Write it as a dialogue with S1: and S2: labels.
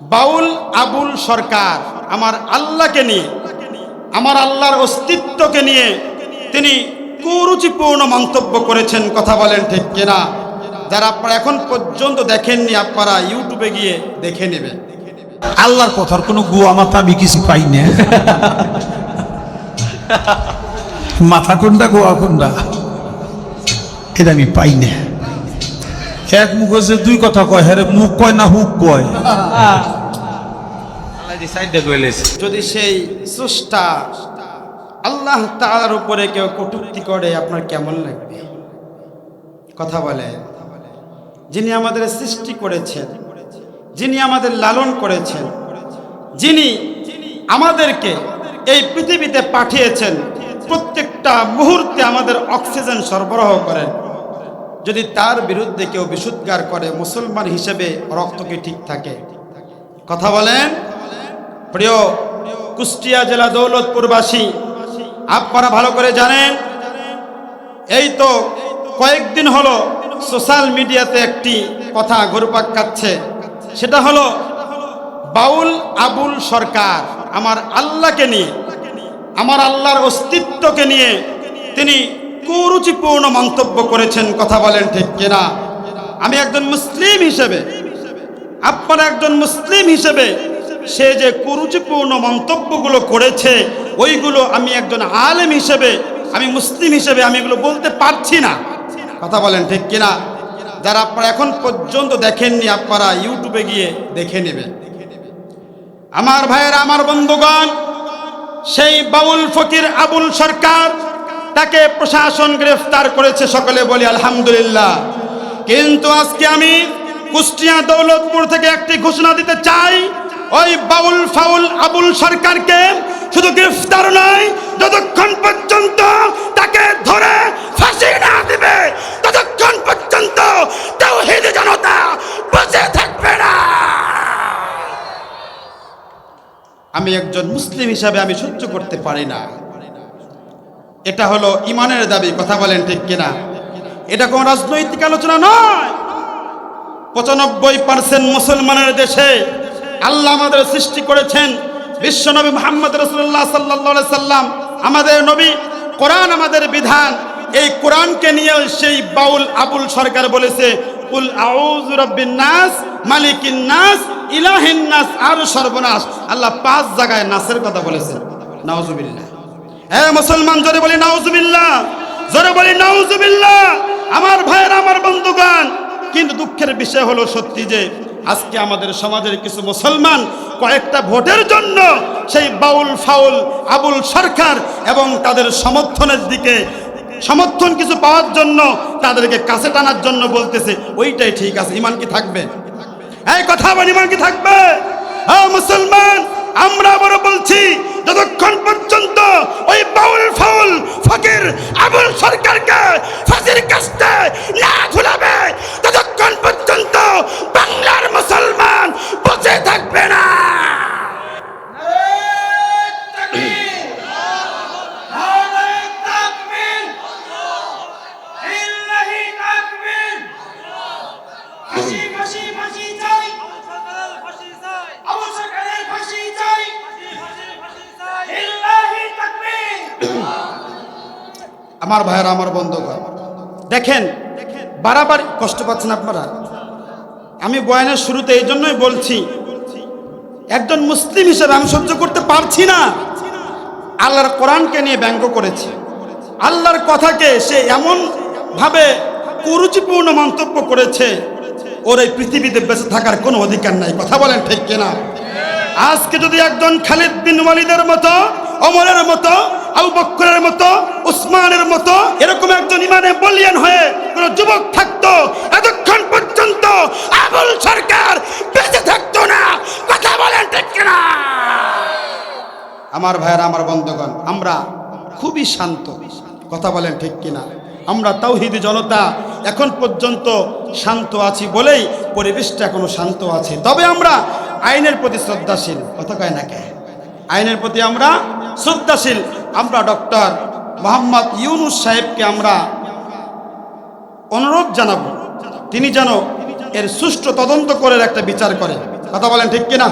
S1: বাউল আবুল সরকার আমার আল্লাহকে নিয়ে, আমার আল্লাহর অস্তিত্বকে নিয়ে তিনি কুরুচিপূর্ণ মন্তব্য করেছেন, কথা বলেন ঠিক কিনা? যারা আপনারা এখন পর্যন্ত দেখেননি, আপনারা ইউটিউবে গিয়ে দেখে নেবেন।
S2: আল্লাহর কথার কোনো গুয়া মাথা আমি কিছু পাই না মাথা কোনটা, গোয়া কোনটা? এটা আমি পাই না এক মুখ দুই কথা কয় হ্যাঁ মুখ কয় না হুক কয়?
S1: যদি সেই স্রষ্টা আল্লাহ তাআলার উপরে কেউ কটূক্তি করে আপনার কেমন লাগবে? কথা বলে। যিনি আমাদের সৃষ্টি করেছেন যিনি আমাদের লালন করেছেন যিনি আমাদেরকে এই পৃথিবীতে পাঠিয়েছেন প্রত্যেকটা মুহূর্তে আমাদের অক্সিজেন সরবরাহ করেন। যদি তার বিরুদ্ধে কেউ বিশুদ্ধার করে, মুসলমান হিসেবে রক্ত কি ঠিক থাকে? কথা বলেন। প্রিয় কুষ্টিয়া জেলা দৌলতপুরবাসী, আপনারা ভালো করে জানেন, এই তো কয়েকদিন হলো সোশ্যাল মিডিয়াতে একটি কথা ঘুরপাক খাচ্ছে। সেটা হলো, বাউল আবুল সরকার আমার আল্লাহকে নিয়ে, আমার আল্লাহর অস্তিত্বকে নিয়ে তিনি কুরুচিপূর্ণ মন্তব্য করেছেন, কথা বলেন ঠিক কিনা? আমি একজন মুসলিম হিসেবে, আপনারা একজন মুসলিম হিসেবে সে যে কুরুচিপূর্ণ মন্তব্যগুলো করেছে, ওইগুলো আমি একজন আলেম হিসেবে, আমি মুসলিম হিসেবে আমি এগুলো বলতে পারছি না। কথা বলেন ঠিক কিনা? যারা আপনারা এখন পর্যন্ত দেখেননি, আপনারা ইউটিউবে গিয়ে দেখে নেবেন। আমার ভাইয়েরা, আমার বন্ধুগণ, সেই বাউল ফকির আবুল সরকার তাকে প্রশাসন গ্রেফতার করেছে সকলে বলি আলহামদুলিল্লাহ। কিন্তু আজকে আমি কুষ্টিয়া দৌলতপুর থেকে একটি ঘোষণা দিতে চাই, ওই বাউল ফাউল আবুল সরকারকে শুধু গ্রেফতার নয়, যতক্ষণ পর্যন্ত তাকে ধরে ফাঁসি না দিবে, ততক্ষণ পর্যন্ত তাওহীদ জনতা বসে থাকবে না। আমি একজন মুসলিম হিসাবে আমি সহ্য করতে পারি না। এটা হলো ইমানের দাবি, কথা বলেন ঠিক কিনা? এটা কোনো রাজনৈতিক আলোচনা নয়। পঁচানব্বই পার্সেন্ট মুসলমানের দেশে আল্লাহ আমাদের সৃষ্টি করেছেন। বিশ্বনবী মোহাম্মদ রসুল্লাহ সাল্লাহ সাল্লাম, আমাদের নবী, কোরআন আমাদের বিধান। এই কোরআনকে নিয়ে সেই বাউল আবুল সরকার বলেছে, কুল আউযু রাব্বিন নাস, মালিকিন নাস, ইলাহিন নাস আর সর্বনাশ। আল্লাহ পাঁচ জায়গায় নাসের কথা বলেছেন। নাউজুবিল্লাহ। হ্যাঁ মুসলমান, জোরে বলি নাউজুবিল্লাহ, জোরে বলি নাউজুবিল্লাহ। আমার ভাইয়ের, আমার বন্ধুগণ, কিন্তু দুঃখের বিষয় হলো সত্যি যে, আজকে আমাদের সমাজের কিছু মুসলমান কয়েকটা ভোটের জন্য সেই বাউল, ফাউল, আবুল সরকার এবং তাদের সমর্থনের দিকে, সমর্থন কিছু পাওয়ার জন্য তাদেরকে কাছে টানার জন্য বলতেছে, ওইটাই ঠিক আছে, ইমান কি থাকবে? এই কথা বল, ইমান কি থাকবে? হ্যাঁ মুসলমান আমরা আবারও বলছি যতক্ষণ পর্যন্ত ওই বাউল ফাউল ফকির আবুল সরকারকে ফাঁসির কাস্তে না ঝুলাবে ততক্ষণ পর্যন্ত বাংলার মুসলমান বসে থাকবে না আমার ভাইয়েরা, আমার বন্ধুগণ, দেখেন, বাড়াবাড়ি কষ্ট পাচ্ছেন আপনারা। আমি বয়ানের শুরুতে এই জন্যই বলছি, একজন মুসলিম হিসেবে আমি সহ্য করতে পারছি না। আল্লাহর কোরআনকে নিয়ে ব্যঙ্গ করেছে। আল্লাহর কথাকে সে এমন ভাবে কুরুচিপূর্ণ মন্তব্য করেছে ওর এই পৃথিবীতে বেঁচে থাকার কোনো অধিকার নাই। কথা বলেন ঠিক কিনা? আজকে যদি একজন খালিদ বিন ওয়ালিদের মতো অমরের মতো, আবু বক্করের মতো, উসমানের মতো, এরকম একজন ইমানে বলিয়ান হয়ে কোন যুবক থাকতো, এতক্ষণ পর্যন্ত আবুল সরকার বেঁচে থাকতো না। কথা বলেন ঠিক কিনা? আমার ভাইয়েরা, আমার বন্ধুগণ, আমরা খুবই শান্ত। কথা বলেন ঠিক কিনা? আমরা তাওহিদি জনতা এখন পর্যন্ত শান্ত আছি বলেই পরিবেশটা এখনও শান্ত আছে। তবে আমরা আইনের প্রতি শ্রদ্ধাশীল, কথা কয় না কে? আইনের প্রতি আমরা শ্রদ্ধাশীল। আমরা ডক্টর মোহাম্মদ ইউনুস সাহেবকে আমরা অনুরোধ জানাব। তিনি যেন এর সুষ্ঠু তদন্ত করে একটা বিচার করে কথা বলেন ঠিক কিনা?